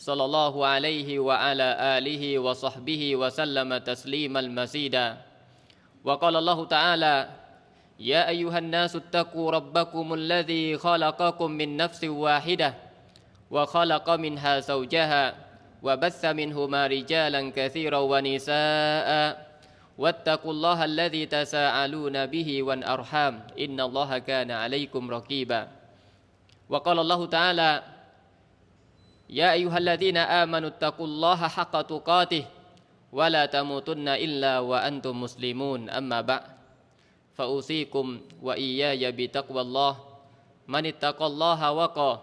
صلى الله عليه وعلى آله وصحبه وسلم تسليما مزيدا. وقال الله تعالى يا أيها الناس اتقوا ربكم الذي خلقكم من نفس واحدة وخلق منها زوجها وبث منهما رجالا كثيرا ونساء واتقوا الله الذي تساءلون به والأرحام إن الله كان عليكم رقيبا وقال الله تعالى يا أيها الذين آمنوا اتقوا الله حق تقاته ولا تموتن إلا وأنتم مسلمون أما بعد فأوصيكم وإياي بتقوى الله من اتقى الله وقى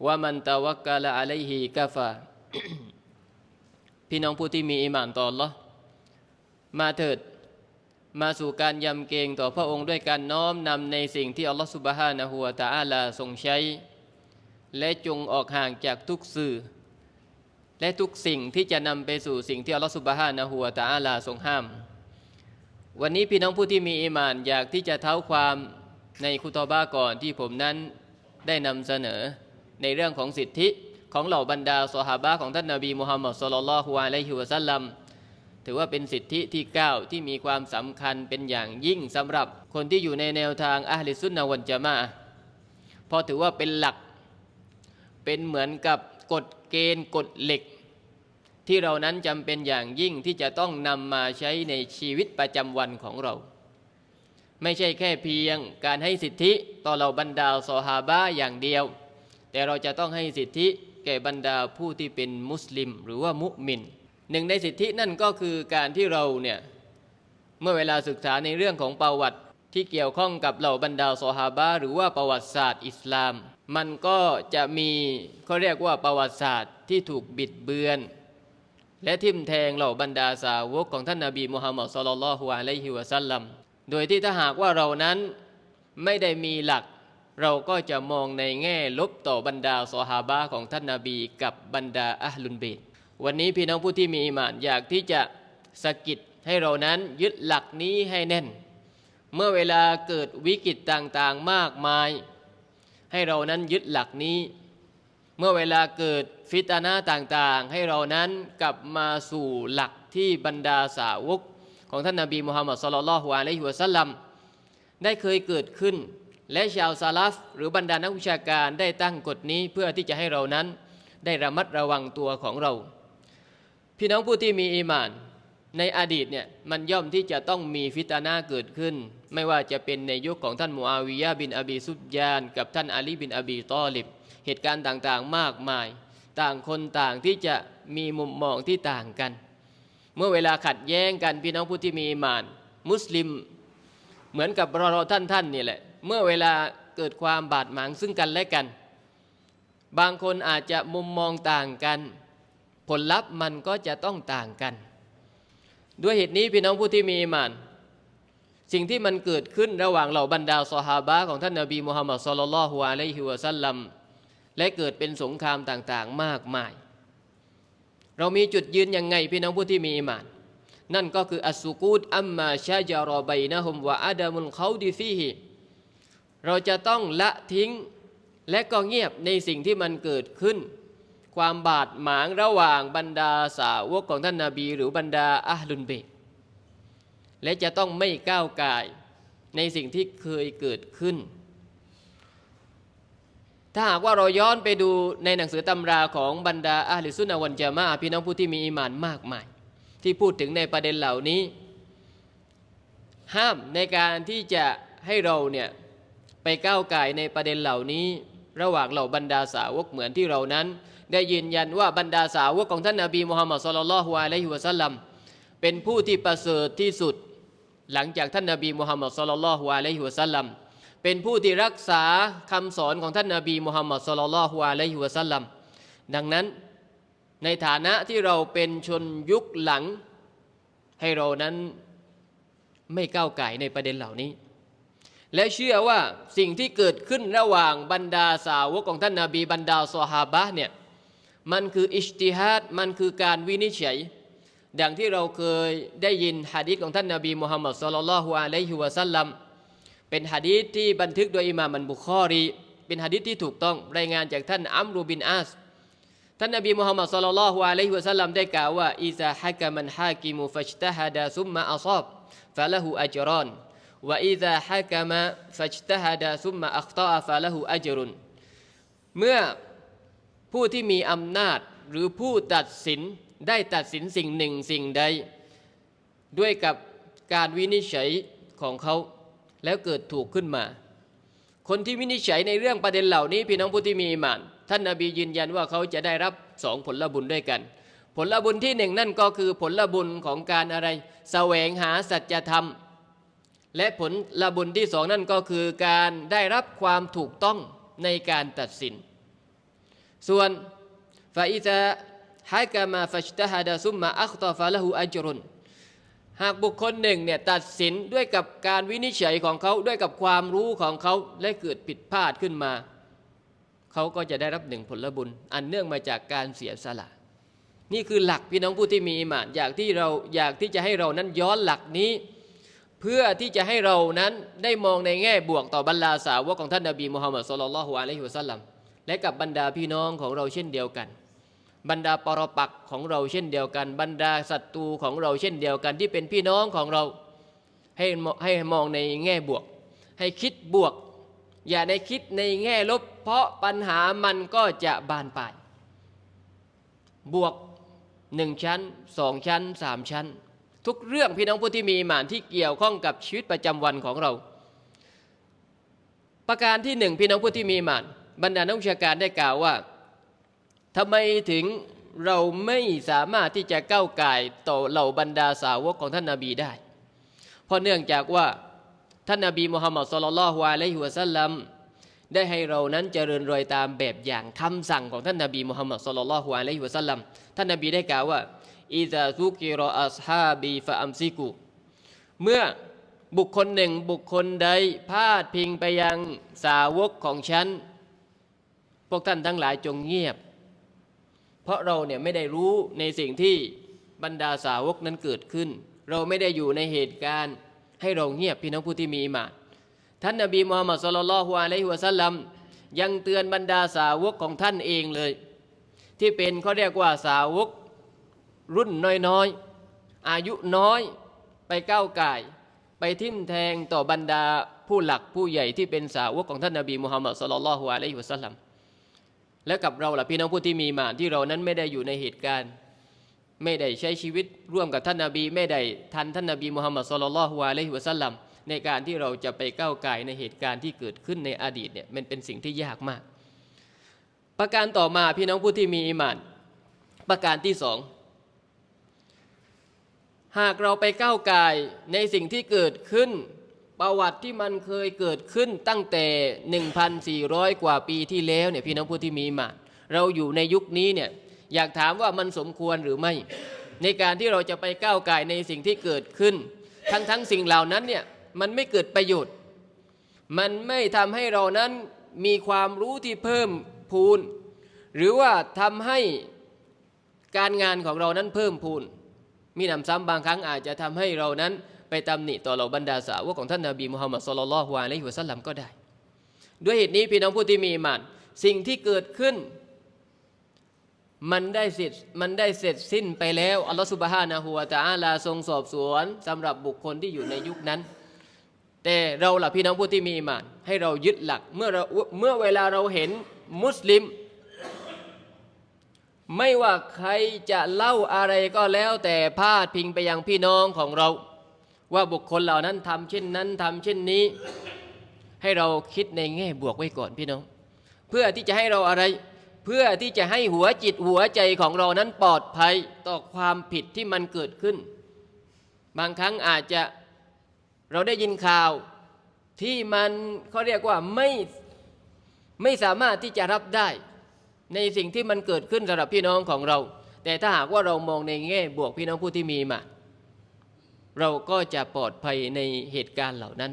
ومن توكل عليه كفى พี่น้องผู้ที่มีอิหมานต่อ Allah มาเถิด มาสู่การยำเกรงต่อพระองค์ด้วยการน้อมนำในสิ่งที่อัลลอฮฺสุบฮานะฮูวะตะอาลาทรงใช้ และจงออกห่างจากทุกสื่อ และทุกสิ่งที่จะนำไปสู่สิ่งที่อัลลอฮฺสุบฮานะฮูวะตะอาลาทรงห้าม วันนี้พี่น้องผู้ที่มีอิมานอยากที่จะเท้าความในคุตอบ้าก่อนที่ผมนั้นได้นำเสนอในเรื่องของสิทธิของเหล่าบรรดาสหาบะของท่านนาบีมุฮัมมัดสุลลัลฮุอะลัยฮิวะสัลลัมถือว่าเป็นสิทธิที่ 9 ที่มีความสำคัญเป็นอย่างยิ่งสำหรับคนที่อยู่ในแนวทางอัลลิสุนนะวันจามะห์เพราะถือว่าเป็นหลัก เป็นเหมือนกับกฎเกณฑ์กฎเหล็ก ที่เรานั้นจำเป็นอย่างยิ่งที่จะต้องนำมาใช้ในชีวิตประจำวันของเรา ไม่ใช่แค่เพียงการให้สิทธิต่อเราบรรดาซอฮาบะอย่างเดียว แต่เราจะต้องให้สิทธิแก่บรรดาผู้ที่เป็นมุสลิม หรือว่ามุมินหนึ่งในสิทธินั่นก็คือการที่เราเนี่ยเมื่อเวลาศึกษาในเรื่องของประวัติที่เกี่ยวข้องกับเหล่าบรรดาซอฮาบะหรือว่าประวัติศาสตร์อิสลาม มันก็จะมีเขาเรียกว่าประวัติศาสตร์ที่ถูกบิดเบือน และทิมแทงเหล่าบรรดาสาวกของท่านนาบีมุฮัมมัดสุลลัลฮุอะลัยฮิวะสัลลัมโดยที่ถ้าหากว่าเรานั้นไม่ได้มีหลัก เราก็จะมองในแง่ลบต่อบรรดาสหาบะของท่านนาบีกับบรรดาอัลลุนเบตวันนี้พี่น้องผู้ที่มีอิมานอยากที่จะสะกิดให้เรานั้นยึดหลักนี้ให้แน่น เมื่อเวลาเกิดวิกฤตต่างๆมากมาย ให้เรานั้นยึดหลักนี้ เมื่อเวลาเกิดฟิตนาต่างๆ ให้เรานั้นกลับมาสู่หลักที่บรรดาสาวก ของท่านนาบีมุฮัมมัดสุลลัลฮุอะลัยฮิวะสัลลัมได้เคยเกิดขึ้น และชาวซาลฟหรือบรรดานักวิชาการได้ตั้งกฎนี้เพื่อที่จะให้เรานั้น ได้ระมัดระวังตัวของเรา พี่น้องผู้ที่มีอีมานในอดีตเนี่ยมันย่อมที่จะต้องมีฟิตนาเกิดขึ้น ไม่ว่าจะเป็นในยุคของท่านมูอาวิยะบินอบีซุบยาน กับท่านอาลีบินอบีตอลิบ เหตุการณ์ต่างๆมากมาย ต่างคนต่างที่จะมีมุมมองที่ต่างกัน เมื่อเวลาขัดแย้งกันพี่น้องผู้ที่มีมาน มุสลิม เหมือนกับเราท่านท่านนี่แหละ เมื่อเวลาเกิดความบาดหมางซึ่งกันและกัน บางคนอาจจะมุมมองต่างกัน ผลลัพธ์มันก็จะต้องต่างกัน ด้วยเหตุนี้พี่น้องผู้ที่มีมาน สิ่งที่มันเกิดขึ้นระหว่างเหล่าบรรดาซอฮาบะของท่านนบีมุฮัมมัดสุลลัลฮุอะลัยฮิวะสัลลัมและเกิดเป็นสงครามต่างๆ มากมาย เรามีจุดยืนยังไงพี่น้องผู้ที่มีอิมาน นั่นก็คืออัสสุกูดอัมมาชาจารอบัยนะฮุมวะอาดามุลเขาดิฟีฮิเราจะต้องละทิ้งและก็เงียบในสิ่งที่มันเกิดขึ้น ความบาดหมางระหว่างบรรดาสาวกของท่านนาบี หรือบรรดาอัลลุนเบต และจะต้องไม่ก้าวกายในสิ่งที่เคยเกิดขึ้น ถ้าหากว่าเราย้อนไปดูในหนังสือตำราของบรรดาอาลิสุนนะวันจามะพี่น้องผู้ที่มีอิมานมากมาย ที่พูดถึงในประเด็นเหล่านี้ ห้ามในการที่จะให้เราเนี่ยไปก้าวไก่ในประเด็นเหล่านี้ ระหว่างเหล่าบรรดาสาวกเหมือนที่เรานั้น ได้ยืนยันว่าบรรดาสาวกของท่านนาบีมุฮัมมัดสุลลัลฮุอะลัยฮิวะสัลลัมเป็นผู้ที่ประเสริฐที่สุด หลังจากท่านนาบีมุฮัมมัดสุลลัลฮุอะลัยฮิวะสัลลัมเป็นผู้ที่รักษาคำสอนของท่านนาบีมุฮัมมัดสุลลัลฮุอะลัยฮิวะสัลลัมดังนั้นในฐานะที่เราเป็นชนยุคหลัง ให้เรานั้นไม่ก้าวไก่ในประเด็นเหล่านี้ และเชื่อว่าสิ่งที่เกิดขึ้นระหว่างบรรดาสาวกของท่านนาบีบรรดาซอฮาบะเนี่ยมันคืออิจติฮัดมันคือการวินิจฉัย ดังที่เราเคยได้ยินหะดีษของท่านนาบีมุฮัมมัดสุลลัลลอฮุอะลัยฮิวะสัลลัมเป็นหะดีษที่บันทึกโดยอิหม่ามันบุคอรี เป็นหะดีษที่ถูกต้องรายงานจากท่านอัมรุบินอาส ท่านนบีมุฮัมมัดสุลลัลลอฮุอะลัยฮิวะสัลลัมได้กล่าวว่าอิซาฮะกะมันฮากิมุฟัจตะฮะดะซุมมะอัซอบฟะละหูอัจรอนวะอิซาฮะกะมะฟัจตะฮะดะซุมมะอัคตอฟะละหูอัจรุนเมื่อผู้ที่มีอำนาจหรือผู้ตัดสิน ได้ตัดสินสิ่งหนึ่งสิ่งใด ด้วยกับการวินิจฉัยของเขาแล้วเกิดถูกขึ้นมา คนที่วินิจฉัยในเรื่องประเด็นเหล่านี้ พี่น้องผู้ที่มีอิหมาน ท่านนาบียืนยันว่าเขาจะได้รับสองผลบุญด้วยกัน ผลบุญที่หนึ่งนั่นก็คือผลบุญของการอะไรแสวงหาสัจธรรม และผลบุญที่สองนั่นก็คือการได้รับความถูกต้องในการตัดสิน ส่วนฟาอิซา ฮากามาฟัชตะฮดาซุมมาอัคตอฟาละหูอัจรุนหากบุคคลหนึ่งเนี่ยตัดสินด้วยกับการวินิจฉัยของเขาด้วยกับความรู้ของเขาและเกิดผิดพลาดขึ้นมา เขาก็จะได้รับหนึ่งผลบุญ อันเนื่องมาจากการเสียสละ นี่คือหลักพี่น้องผู้ที่มีอิมานอยากที่เราอยากที่จะให้เรานั้นย้อนหลักนี้ เพื่อที่จะให้เรานั้นได้มองในแง่บวกต่อบรรดาสาวกของท่านนบีมุฮัมมัดสุลลัลฮุอะลัยฮิวะสัลลัมและกับบรรดาพี่น้องของเราเช่นเดียวกัน บรรดาปรปักของเราเช่นเดียวกัน บรรดาศัตรูของเราเช่นเดียวกัน ที่เป็นพี่น้องของเราให้ให้มองในแง่บวก ให้คิดบวก อย่าได้คิดในแง่ลบ เพราะปัญหามันก็จะบานปลายบวกหนึ่งชั้นสองชั้นสามชั้น ทุกเรื่องพี่น้องผู้ที่มีหมานที่เกี่ยวข้องกับชีวิตประจำวันของเรา ประการที่หนึ่งพี่น้องผู้ที่มีหมานบรรดานักวิชาการได้กล่าวว่า ทำไมถึงเราไม่สามารถที่จะก้าวไก่ต่อเหล่าบรรดาสาวกของท่านนาบีได้ เพราะเนื่องจากว่าท่านนาบีมุฮัมมัดสุลลัลฮุอะลัยฮิวะสัลลัมได้ให้เรานั้นเจริญรอยตามแบบอย่างคำสั่งของท่านนาบีมุฮัมมัดสุลลัลฮุอะลัยฮิวะสัลลัมท่านนาบีได้กล่าวว่าอิซาซุกิรออัสฮาบีฟะอัมซิกุเมื่อบุคคลหนึ่งบุคคลใดพาดพิงไปยังสาวกของฉัน พวกท่านทั้งหลายจงเงียบ เพราะเราเนี่ยไม่ได้รู้ในสิ่งที่บรรดาสาวกนั้นเกิดขึ้น เราไม่ได้อยู่ในเหตุการณ์ ให้เราเงียบพี่น้องผู้ที่มีมาท่านนบีมูฮัมมัดสุลลัลลฮุอะลัยฮิวะสัลลัมยังเตือนบรรดาสาวกของท่านเองเลย ที่เป็นเขาเรียกว่าสาวกรุ่นน้อยๆ อายุน้อยไปก้าวไก่ไปทิ่มแทงต่อบรรดาผู้หลักผู้ใหญ่ที่เป็นสาวกของท่านนบีมูฮัมมัดสุลลัลลฮุอะลัยฮิวะสัลลัม และกับเราล่ะพี่น้องผู้ที่มีมาที่เรานั้นไม่ได้อยู่ในเหตุการณ์ ไม่ได้ใช้ชีวิตร่วมกับท่านนาบี ไม่ได้ทันท่านนาบีมุฮัมมัดสุลลัลฮุอะลัยฮิวะสัลลัมในการที่เราจะไปก้าวไก่ในเหตุการณ์ที่เกิดขึ้นในอดีตเนี่ยมันเป็นสิ่งที่ยากมาก ประการต่อมาพี่น้องผู้ที่มีอิมาน ประการที่สองหากเราไปก้าวไก่ในสิ่งที่เกิดขึ้น ประวัติที่มันเคยเกิดขึ้นตั้งแต่ 1,400 กว่าปีที่แล้วเนี่ยพี่น้องผู้ที่มีมา เราอยู่ในยุคนี้เนี่ยอยากถามว่ามันสมควรหรือไม่ ในการที่เราจะไปก้าวไก่ในสิ่งที่เกิดขึ้น ทั้งทั้งสิ่งเหล่านั้นเนี่ยมันไม่เกิดประโยชน์ มันไม่ทำให้เรานั้นมีความรู้ที่เพิ่มพูน หรือว่าทำให้การงานของเรานั้นเพิ่มพูน มีหนำซ้ำบางครั้งอาจจะทำให้เรานั้น ไปตำหนิต่อเหล่าบรรดาสาวกของท่านนาบีมุฮัมมัดสุลลัลฮุอะลัยฮิวะสัลลัมก็ได้ ด้วยเหตุนี้พี่น้องผู้ที่มีอิมานสิ่งที่เกิดขึ้น มันได้เสร็จมันได้เสร็จสิ้นไปแล้วอัลลอฮฺสุบฮานะฮูวะตะอาลาทรงสอบสวนสำหรับบุคคลที่อยู่ในยุคนั้น แต่เราล่ะพี่น้องผู้ที่มีอิมาน ให้เรายึดหลักเมื่อเราเมื่อเวลาเราเห็นมุสลิม ไม่ว่าใครจะเล่าอะไรก็แล้วแต่พาดพิงไปยังพี่น้องของเรา ว่าบุคคลเหล่านั้นทำเช่นนั้นทำเช่นนี้ ให้เราคิดในแง่บวกไว้ก่อนพี่น้อง เพื่อที่จะให้เราอะไร เพื่อที่จะให้หัวจิตหัวใจของเรานั้นปลอดภัยต่อความผิดที่มันเกิดขึ้น บางครั้งอาจจะเราได้ยินข่าวที่มันเขาเรียกว่าไม่ไม่สามารถที่จะรับได้ ในสิ่งที่มันเกิดขึ้นสำหรับพี่น้องของเรา แต่ถ้าหากว่าเรามองในแง่บวกพี่น้องผู้ที่มีมา เราก็จะปลอดภัยในเหตุการณ์เหล่านั้น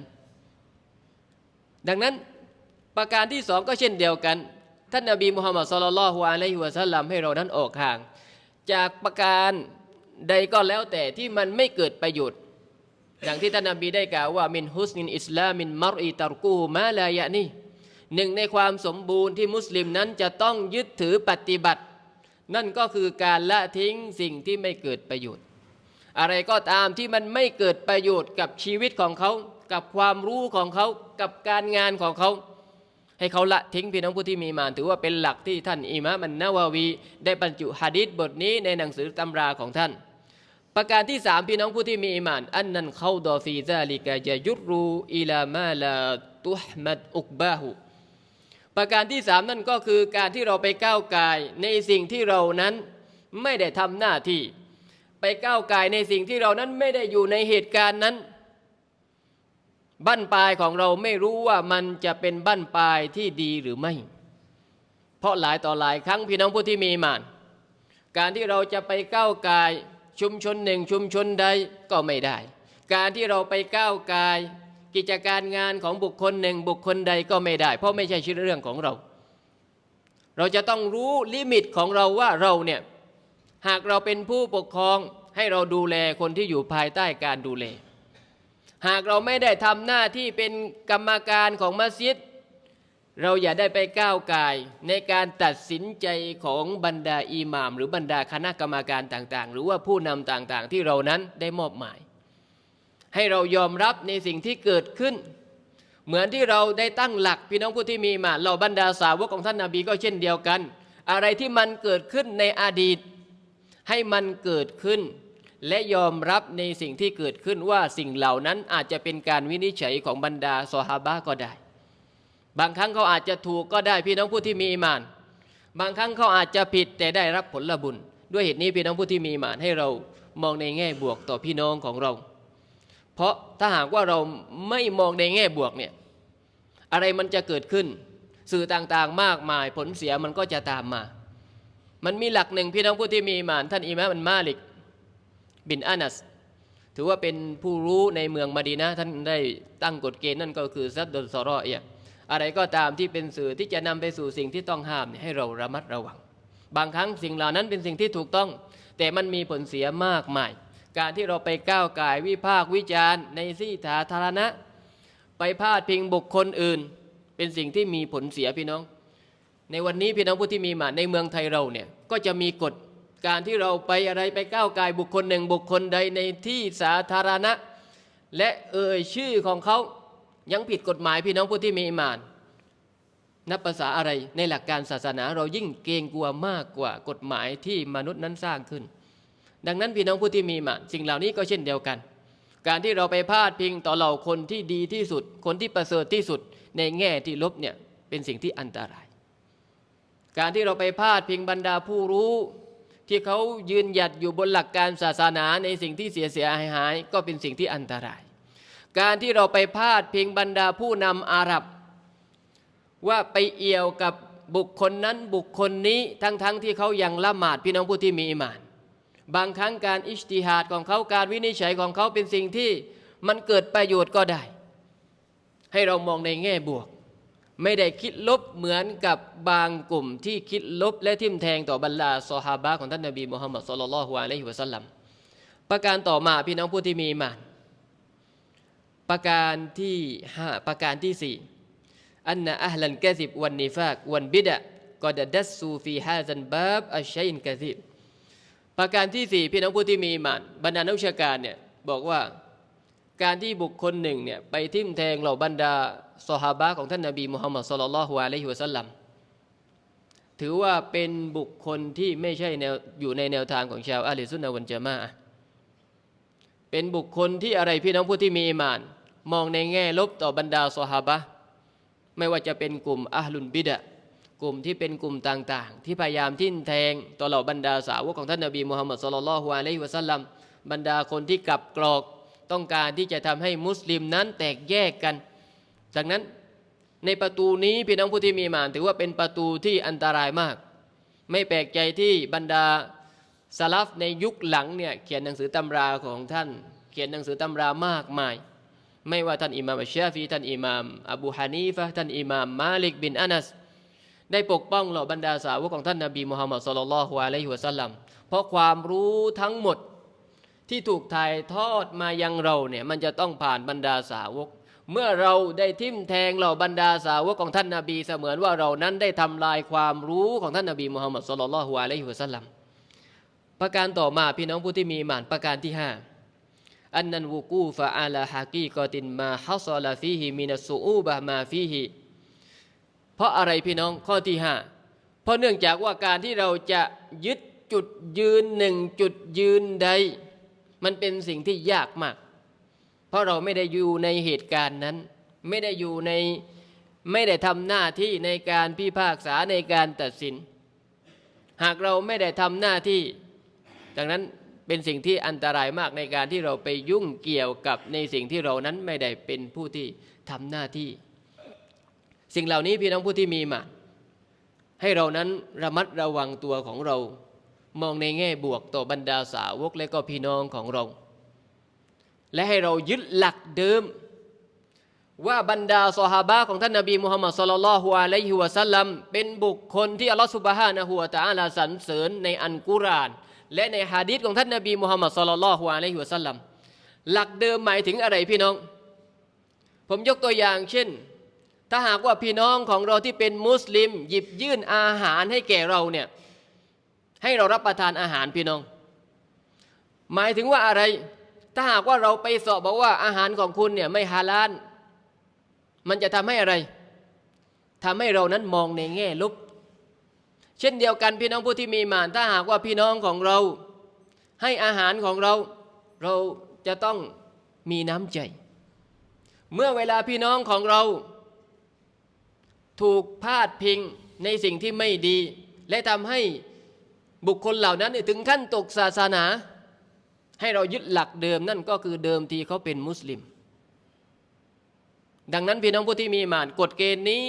ดังนั้นประการที่สองก็เช่นเดียวกัน ท่านนบีมุฮัมมัดสุลลัลฮุอะลัยฮิวะสัลลัมให้เรานั้นออกห่าง จากประการใดก็แล้วแต่ที่มันไม่เกิดประโยชน์อย่างที่ท่านนบีได้กล่าวว่ามินฮุสนินอิสลามินมารอีตารกูมาลายะนี่หนึ่งในความสมบูรณ์ที่มุสลิมนั้นจะต้องยึดถือปฏิบัติ นั่นก็คือการละทิ้งสิ่งที่ไม่เกิดประโยชน์ อะไรก็ตามที่มันไม่เกิดประโยชน์กับชีวิตของเขา กับความรู้ของเขา กับการงานของเขา ให้เขาละทิ้งพี่น้องผู้ที่มีมาน ถือว่าเป็นหลักที่ท่านอิมามันนาวาวี ได้บรรจุฮะดิษบทนี้ในหนังสือตำราของท่าน ประการที่สามพี่น้องผู้ที่มีอิมาน อันนั้นเขาดอฟีซาลิกะจะยุรูอิลามาลาตุฮมัดอุกบาหูประการที่สามนั่นก็คือการที่เราไปก้าวกายในสิ่งที่เรานั้นไม่ได้ทำหน้าที่ ก้าวไกายในสิ่งที่เรานั้นไม่ได้อยู่ในเหตุการณ์นั้น บั้นปลายของเราไม่รู้ว่ามันจะเป็นบั้นปลายที่ดีหรือไม่ เพราะหลายต่อหลายครั้งพี่น้องผู้ที่มีมาน การที่เราจะไปก้าวไกายชุมชนหนึ่งชุมชนใดก็ไม่ได้ การที่เราไปก้าวไกายกิจการงานของบุคคลหนึ่งบุคคลใดก็ไม่ได้ เพราะไม่ใช่ชื่อเรื่องของเรา เราจะต้องรู้ลิมิตของเราว่าเราเนี่ย หากเราเป็นผู้ปกครองให้เราดูแลคนที่อยู่ภายใต้การดูแล หากเราไม่ได้ทำหน้าที่เป็นกรรมการของมัสยิด เราอย่าได้ไปก้าวไกายในการตัดสินใจของบรรดาอิหม่าม หรือบรรดาคณะกรรมการต่างๆ หรือว่าผู้นำต่างๆ ที่เรานั้นได้มอบหมาย ให้เรายอมรับในสิ่งที่เกิดขึ้น เหมือนที่เราได้ตั้งหลักพี่น้องผู้ที่มีมาเราบรรดาสาวกของท่านนาบีก็เช่นเดียวกัน อะไรที่มันเกิดขึ้นในอดีต ให้มันเกิดขึ้น และยอมรับในสิ่งที่เกิดขึ้นว่าสิ่งเหล่านั้นอาจจะเป็นการวินิจฉัยของบรรดาซอฮาบะก็ได้ บางครั้งเขาอาจจะถูกก็ได้พี่น้องผู้ที่มีอิมาน บางครั้งเขาอาจจะผิดแต่ได้รับผลบุญ ด้วยเหตุนี้พี่น้องผู้ที่มีอิมานให้เรามองในแง่บวกต่อพี่น้องของเรา เพราะถ้าหากว่าเราไม่มองในแง่บวกเนี่ยอะไรมันจะเกิดขึ้น สื่อต่างๆมากมายผลเสียมันก็จะตามมา มันมีหลักหนึ่งพี่น้องผู้ที่มีอิมาน ท่านอิมามอันมาลิก บินอานัส ถือว่าเป็นผู้รู้ในเมืองมาดีนะท่านได้ตั้งกฎเกณฑ์นั่นก็คือซัดดลซอรอเอียอะไรก็ตามที่เป็นสื่อที่จะนำไปสู่สิ่งที่ต้องห้ามเนี่ยให้เราระมัดระวัง บางครั้งสิ่งเหล่านั้นเป็นสิ่งที่ถูกต้อง แต่มันมีผลเสียมากมาย การที่เราไปก้าวไก่วิพากวิจารณ์ ในที่สาธารณะ ไปพาดพิงบุคคลอื่น เป็นสิ่งที่มีผลเสียพี่น้อง ในวันนี้พี่น้องผู้ที่มีมาในเมืองไทยเราเนี่ยก็จะมีกฎการที่เราไปอะไรไปก้าวไกายบุคคลหนึ่งบุคคลใดในที่สาธารณะ และเอ่ยชื่อของเขายังผิดกฎหมายพี่น้องผู้ที่มีอิมาน นับภาษาอะไรในหลักการศาสนาเรายิ่งเกรงกลัวมากกว่ากฎหมายที่มนุษย์นั้นสร้างขึ้น ดังนั้นพี่น้องผู้ที่มีอิมานสิ่งเหล่านี้ก็เช่นเดียวกัน การที่เราไปพาดพิงต่อเหล่าคนที่ดีที่สุด คนที่ประเสริฐที่สุด ในแง่ที่ลบเนี่ยเป็นสิ่งที่อันตราย การที่เราไปพาดพิงบรรดาผู้รู้ ที่เขายืนหยัดอยู่บนหลักการศาสนาในสิ่งที่เสียเสียหายหายก็เป็นสิ่งที่อันตราย การที่เราไปพาดพิงบรรดาผู้นำอาหรับ ว่าไปเอี่ยวกับบุคคลนั้นบุคคลนี้ทั้งๆทที่เขายังละหมาดพี่น้องผู้ที่มีอิมาน บางครั้งการอิจติฮาดของเขาการวินิจฉัยของเขาเป็นสิ่งที่มันเกิดประโยชน์ก็ได้ ให้เรามองในแง่บวก ไม่ได้คิดลบเหมือนกับบางกลุ่มที่คิดลบและทิมแทงต่อบรรดาซอฮาบะของท่านนบีมุฮัมมัดสุลลัลฮุอะลัยฮิวะสัลลัมประการต่อมาพี่น้องผู้ที่มีมานประการที่ห้าประการที่สี่อันนะอัลลันกะซิบวันนิฟากวันบิดะกอดดัสซูฟีฮาซันบาบอัชชัยนกะซิบประการที่สี่พี่น้องผู้ที่มีมานบรรดานักวิชาการเนี่ยบอกว่าการที่บุคคลหนึ่งเนี่ยไปทิมแทงเหล่าบรรดา ซอฮาบะของท่านนบีมุฮัมมัดสุลลัลฮุอะลัยฮิวะสัลลัมถือว่าเป็นบุคคลที่ไม่ใช่แนวอยู่ในแนวทางของชาวอะลิซุนนะวันจามะอะห์เป็นบุคคลที่อะไรพี่น้องผู้ที่มีอิมาน มองในแง่ลบต่อบรรดาซอฮาบะไม่ว่าจะเป็นกลุ่มอัลลุนบิดะกลุ่มที่เป็นกลุ่มต่างๆ ที่พยายามทิ่มแทงต่อเหล่าบรรดาสาวกของท่านนบีมุฮัมมัดสุลลัลฮุอะลัยฮิวะสัลลัมบรรดาคนที่กลับกรอกต้องการที่จะทำให้มุสลิมนั้นแตกแยกกัน ดังนั้นในประตูนี้พี่น้องผู้ที่มีมานถือว่าเป็นประตูที่อันตรายมาก ไม่แปลกใจที่บรรดาสลัฟในยุคหลังเนี่ยเขียนหนังสือตำราของท่าน เขียนหนังสือตำรามากมาย ไม่ว่าท่านอิหม่ามอัชชาฟีท่านอิหม่ามอบูฮานีฟะท่านอิหม่ามมาลิกบินอานัสได้ปกป้องเหล่าบรรดาสาวกของท่านนบีมุฮัมมัดสุลลัลฮุอะลัยฮิวะสัลลัมเพราะความรู้ทั้งหมดที่ถูกถ่ายทอดมายังเราเนี่ยมันจะต้องผ่านบรรดาสาวก เมื่อเราได้ทิมแทงเหล่าบรรดาสาวกของท่านนบีเสมือนว่าเรานั้นได้ทำลายความรู้ของท่านนบีมุฮัมมัดสุลลัลฮุอะลัยฮิวะสัลลัมประการต่อมาพี่น้องผู้ที่มีหมานประการที่ห้าอันนันวุกูฟะอาลาฮากีกอตินมาฮัสลาฟีฮิมินัสูอูบะมาฟีฮิเพราะอะไรพี่น้องข้อที่ห้าเพราะเนื่องจากว่าการที่เราจะยึดจุดยืนหนึ่งจุดยืนใด มันเป็นสิ่งที่ยากมาก ราะเราไม่ได้อยู่ในเหตุการณ์นั้น ไม่ได้อยู่ในไม่ได้ทำหน้าที่ในการพิพากษาในการตัดสิน หากเราไม่ได้ทำหน้าที่ ดังนั้นเป็นสิ่งที่อันตรายมากในการที่เราไปยุ่งเกี่ยวกับในสิ่งที่เรานั้นไม่ได้เป็นผู้ที่ทำหน้าที่ สิ่งเหล่านี้พี่น้องผู้ที่มีมาให้เรานั้นระมัดระวังตัวของเรา มองในแง่บวกต่อบรรดาสาวกและก็พี่น้องของเรา และให้เรายึดหลักเดิม ว่าบรรดาซอฮาบะของท่านนบีมุฮัมมัดสุลลัลฮุอะลัยฮิวะสัลลัมเป็นบุคคลที่อัลลอฮฺสุบฮานะฮูวะตะอาลาสรรเสริญในอันกุราน และในฮะดีษของท่านนบีมุฮัมมัดสุลลัลฮุอะลัยฮิวะสัลลัมหลักเดิมหมายถึงอะไรพี่น้อง ผมยกตัวอย่างเช่น ถ้าหากว่าพี่น้องของเราที่เป็นมุสลิม หยิบยื่นอาหารให้แก่เราเนี่ยให้เรารับประทานอาหารพี่น้อง หมายถึงว่าอะไร ถ้าหากว่าเราไปสอบบอกว่าอาหารของคุณเนี่ยไม่ฮาลาลมันจะทำให้อะไรทำให้เรานั้นมองในแง่ลบ เช่นเดียวกันพี่น้องผู้ที่มีมานถ้าหากว่าพี่น้องของเรา ให้อาหารของเรา เราจะต้องมีน้ำใจ เมื่อเวลาพี่น้องของเรา ถูกพาดพิงในสิ่งที่ไม่ดี และทำให้บุคคลเหล่านั้นถึงขั้นตกศาสนา ให้เรายึดหลักเดิมนั่นก็คือเดิมทีเขาเป็นมุสลิม ดังนั้นพี่น้องผู้ที่มีมานกฎเกณฑ์นี้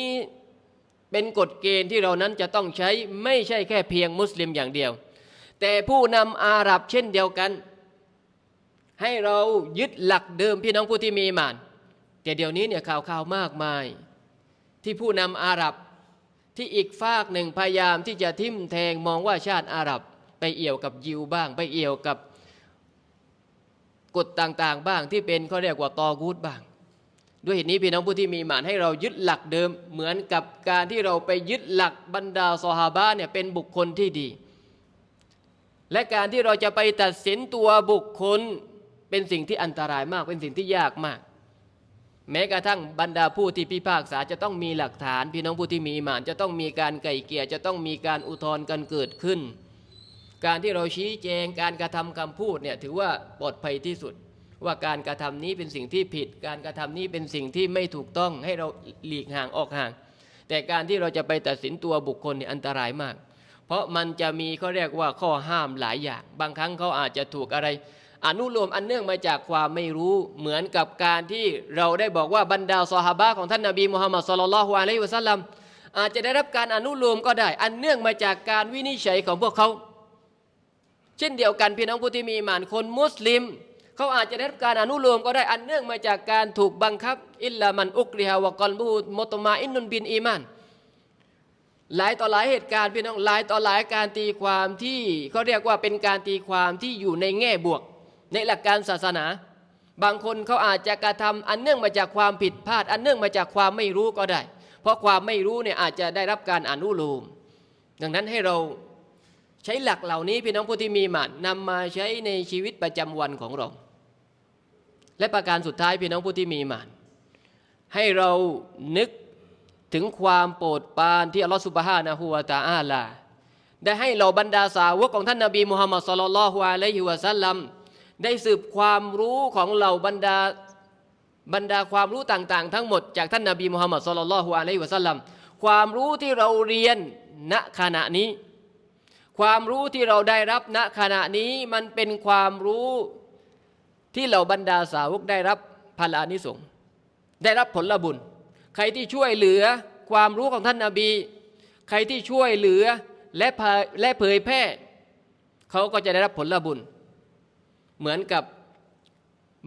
เป็นกฎเกณฑ์ที่เรานั้นจะต้องใช้ไม่ใช่แค่เพียงมุสลิมอย่างเดียว แต่ผู้นำอาหรับเช่นเดียวกัน ให้เรายึดหลักเดิมพี่น้องผู้ที่มีมาน แต่เดี๋ยวนี้เนี่ยข่าวข่าวมากมาย ที่ผู้นำอาหรับที่อีกฝากหนึ่งพยายามที่จะทิมแทงมองว่าชาติอาหรับ ไปเอี่ยวกับยิวบ้าง ไปเอี่ยวกับ กฎต่างๆ บ้างที่เป็นเขาเรียกว่าตอกูดบ้าง ด้วยเหตุนี้พี่น้องผู้ที่มีหมานให้เรายึดหลักเดิม เหมือนกับการที่เราไปยึดหลักบรรดาซอฮาบะเนี่ยเป็นบุคคลที่ดี และการที่เราจะไปตัดสินตัวบุคคลเป็นสิ่งที่อันตรายมากเป็นสิ่งที่ยากมาก แม้กระทั่งบรรดาผู้ที่พิพากษาจะต้องมีหลักฐาน พี่น้องผู้ที่มีหมานจะต้องมีการไก่เกลี่ยจะต้องมีการอุทธรณ์กันเกิดขึ้น การที่เราชี้แจงการกระทำคำพูดเนี่ยถือว่าปลอดภัยที่สุด ว่าการกระทำนี้เป็นสิ่งที่ผิด การกระทำนี้เป็นสิ่งที่ไม่ถูกต้องให้เราหลีกห่างออกห่าง แต่การที่เราจะไปตัดสินตัวบุคคลเนี่ยอันตรายมาก เพราะมันจะมีเขาเรียกว่าข้อห้ามหลายอย่าง บางครั้งเขาอาจจะถูกอะไรอนุโลมอันเนื่องมาจากความไม่รู้เหมือนกับการที่เราได้บอกว่าบรรดาซอฮาบะของท่านนบีมุฮัมมัดสุลลัลฮุอะลัยฮิวะสัลลัมอาจจะได้รับการอนุโลมก็ได้ อันเนื่องมาจากการวินิจฉัยของพวกเขา เช่นเดียวกันพี่น้องผู้ที่มีหมานคนมุสลิม เขาอาจจะได้รับการอนุโลมก็ได้อันเนื่องมาจากการถูกบังคับ อิลลามันอุกริฮาวะกอลบูมตมาอินนุนบินอีมานหลายต่อหลายเหตุการณ์พี่น้องหลายต่อหลายการตีความที่เขาเรียกว่าเป็นการตีความที่อยู่ในแง่บวก ในหลักการศาสนา บางคนเขาอาจจะกระทำอันเนื่องมาจากความผิดพลาด อันเนื่องมาจากความไม่รู้ก็ได้ เพราะความไม่รู้เนี่ยอาจจะได้รับการอนุโลมดังนั้นให้เรา ใช้หลักเหล่านี้พี่น้องผู้ที่มีหมานนำมาใช้ในชีวิตประจำวันของเรา และประการสุดท้ายพี่น้องผู้ที่มีหมานให้เรานึกถึงความโปรดปรานที่อัลลอฮฺสุบฮานะฮูวะตาอาลา ได้ให้เราบรรดาสาวกของท่านนบีมุฮัมมัดสุลลัลฮุอะลัยฮิวะสัลลัมได้สืบความรู้ของเราบรรดาบรรดาความรู้ต่างๆ ทั้งหมดจากท่านนบีมุฮัมมัดสุลลัลฮุอะลัยฮิวะสัลลัมความรู้ที่เราเรียนณขณะนี้ ความรู้ที่เราได้รับณขณะนี้มันเป็นความรู้ที่เราบรรดาสาวกได้รับพลานิสงได้รับผลบุญ ใครที่ช่วยเหลือความรู้ของท่านนาบี ใครที่ช่วยเหลือและเผยและเผยแพร่เขาก็จะได้รับผลบุญ เหมือนกับ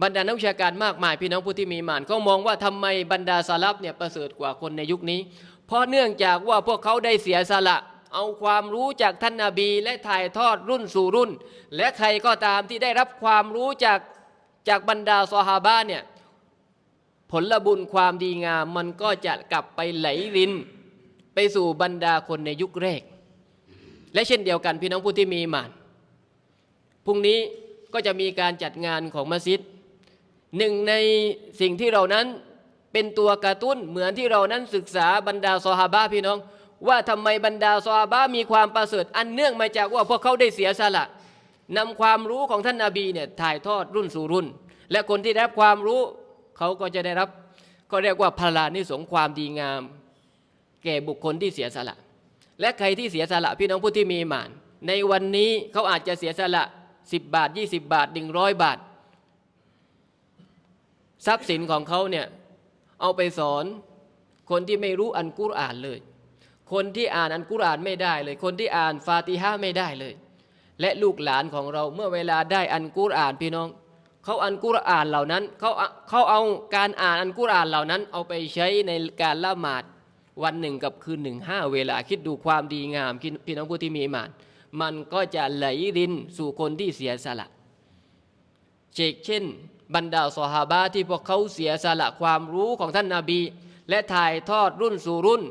บรรดานักวิชาการมากมายพี่น้องผู้ที่มีมานเขามองว่าทำไมบรรดาสลับเนี่ยประเสริฐกว่าคนในยุคนี้ เพราะเนื่องจากว่าพวกเขาได้เสียสละ เอาความรู้จากท่านนาบีและถ่ายทอดรุ่นสู่รุ่น และใครก็ตามที่ได้รับความรู้จากจากบรรดาซอฮาบะเนี่ยผลบุญความดีงามมันก็จะกลับไปไหลริน ไปสู่บรรดาคนในยุคแรก และเช่นเดียวกันพี่น้องผู้ที่มีมานพรุ่งนี้ก็จะมีการจัดงานของมัสยิดหนึ่งในสิ่งที่เรานั้นเป็นตัวกระตุ้นเหมือนที่เรานั้นศึกษาบรรดาซอฮาบะพี่น้อง ว่าทำไมบรรดาซอฮาบะมีความประเสริฐอันเนื่องมาจากว่าพวกเขาได้เสียสละนำความรู้ของท่านนาบีเนี่ยถ่ายทอดรุ่นสู่รุ่น และคนที่ได้รับความรู้เขาก็จะได้รับก็เรียกว่าพลานิสงความดีงาม แก่บุคคลที่เสียสละ และใครที่เสียสละพี่น้องผู้ที่มีหมาน ในวันนี้เขาอาจจะเสียสละ 10 บาท 20 บาท 100 บาท ทรัพย์สินของเขาเนี่ยเอาไปสอนคนที่ไม่รู้อันกุรอานเลย คนที่อ่านอันกุรอานไม่ได้เลย คนที่อ่านฟาติฮะไม่ได้เลย และลูกหลานของเราเมื่อเวลาได้อันกุรอานพี่น้องเขาอันกุรอานเหล่านั้นเขาเขาเอาการอ่านอันกุรอานเหล่านั้น เอาไปใช้ในการละหมาดวันหนึ่งกับคืนหนึ่งห้าเวลาคิดดูความดีงามพี่น้องผู้ที่มีอิหมาน มันก็จะไหลรินสู่คนที่เสียสละเชกเช่น บรรดาสหาบะที่พวกเขาเสียสละความรู้ของท่านนาบี และถ่ายทอดรุ่นสู่รุ่น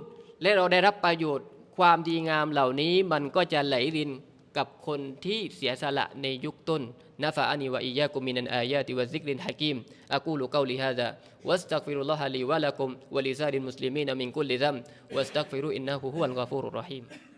และเราได้รับประโยชน์ความดีงามเหล่านี้มันก็จะไหลรินกับคนที่เสียสละในยุคต้นนะฟะอานีวะอียะกุมินันอายะติวะซิกรินฮะกิมอะกูลุกอลิฮะซาวัสตักฟิรุลลอฮะลีวะละกุมวะลิซาลิลมุสลิมีนมินกุลลิซัมวัสตักฟิรุอินนะฮูฮุวัลกอฟูรุรรฮีม